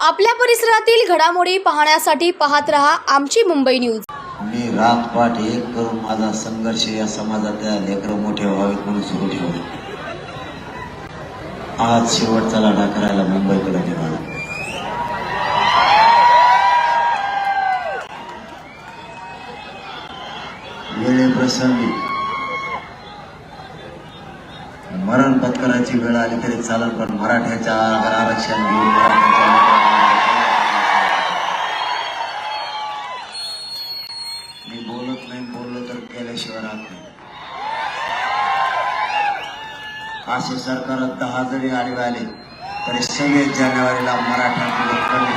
आपल्या परिसरातील घडामोडी पाहण्यासाठी पाहत रहा आमची मुंबई न्यूज. मी रात पाठ एक करून माझा संघर्ष या समाजातल्या लेकरं मोठे व्हावेत म्हणून सुरू ठेवला? आज शेवटचा लढा करायला मुंबईकडे निघाला. वेळेप्रसंगी मरण पत्कराची वेळ आली तरी चालेल पण मराठ्याच्या आरक्षण घेऊन मराठ्याच्या मी बोलत नाही बोललो तर केल्याशिवाय राहत नाही. असे सरकार दहा जरी आडवे आले तरी सव्वीस जानेवारीला मराठ्यांपुढे कमी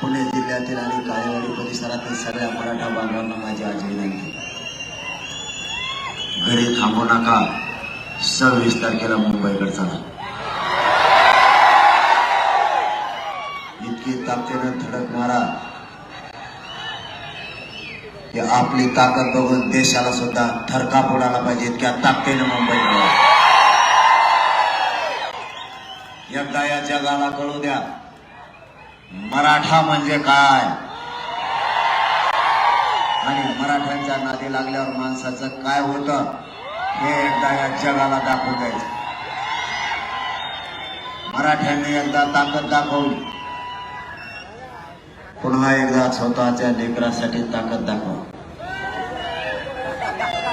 पुणे जिल्ह्यातील आणि काळेवाडी परिसरातील सगळ्या मराठा बांधवांना माझी आज विनंती घरी थांबू नका. सव्वीस तारखेला मुंबईकडे चला. इतकी ताकदीनं धडक मारा. की आपली ताकद बघून देशाला सुद्धा थरका उडाला पाहिजे इतक्या ताकदीनं मुंबई एकदा या जगाला कळू द्या. मराठा म्हणजे काय? आणि मराठ्यांच्या नादी लागल्यावर माणसाचं काय होतं हे एकदा या जगाला दाखवू द्यायचं. मराठ्यांनी एकदा ताकद दाखवली. पुन्हा एकदा स्वतःच्या लेकरासाठी ताकद दाखवा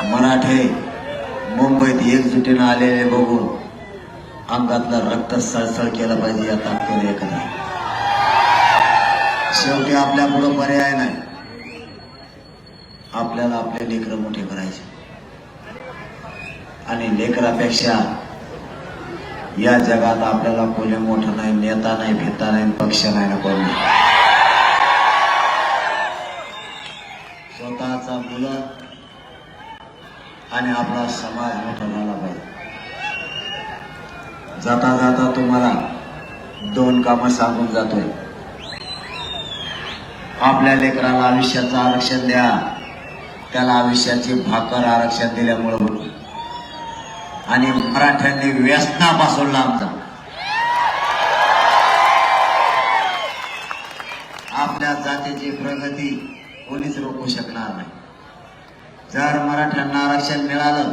मराठे मुंबईत एकजुटीनं आलेले बघून अंगातलं रक्त सळसळ केलं पाहिजे या ताकदीने एकदा. शेवटी आपल्या पुढं पर्याय नाही. आपल्याला आपले लेकरं मोठे करायचे. आणि लेकरापेक्षा या जगात आपल्याला कोणी मोठं नाही नेता नाही भेता नाही पक्ष नाही ना कोणी स्वतःचा मुलं आणि आपला समाज मोठा झाला पाहिजे. जाता जाता तुम्हाला दोन कामं सांगून जातोय. आपल्या लेकराला आयुष्याचं आरक्षण द्या. त्याला आयुष्याची भाकर आरक्षण दिल्यामुळं होतं. आणि मराठ्यांनी व्यसनापासून लांब आमचा आपल्या जातीची प्रगती कोणीच रोखू शकणार नाही. जर मराठ्यांना आरक्षण मिळालं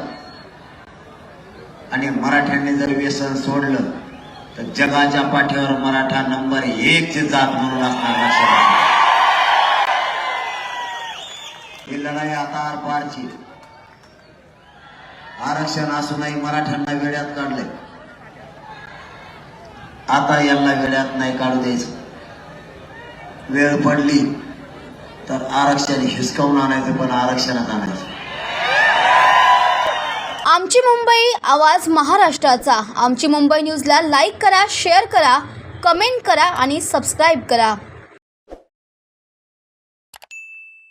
आणि मराठ्यांनी जर व्यसन सोडलं तर जगाच्या पाठीवर मराठा नंबर एक ची जात म्हणून असणार लक्षात असू. ही लढाई आता आरक्षण असूनही मराठ्यांना वेड्यात काढले आता यांना वेड्यात नाही काढू द्यायचं. वेळ पडली तर आरक्षण हिसकावून आणायचं पण आरक्षणात आणायचं. आमची मुंबई आवाज महाराष्ट्राचा. आमची मुंबई न्यूजला लाईक करा शेअर करा कमेंट करा आणि सबस्क्राईब करा.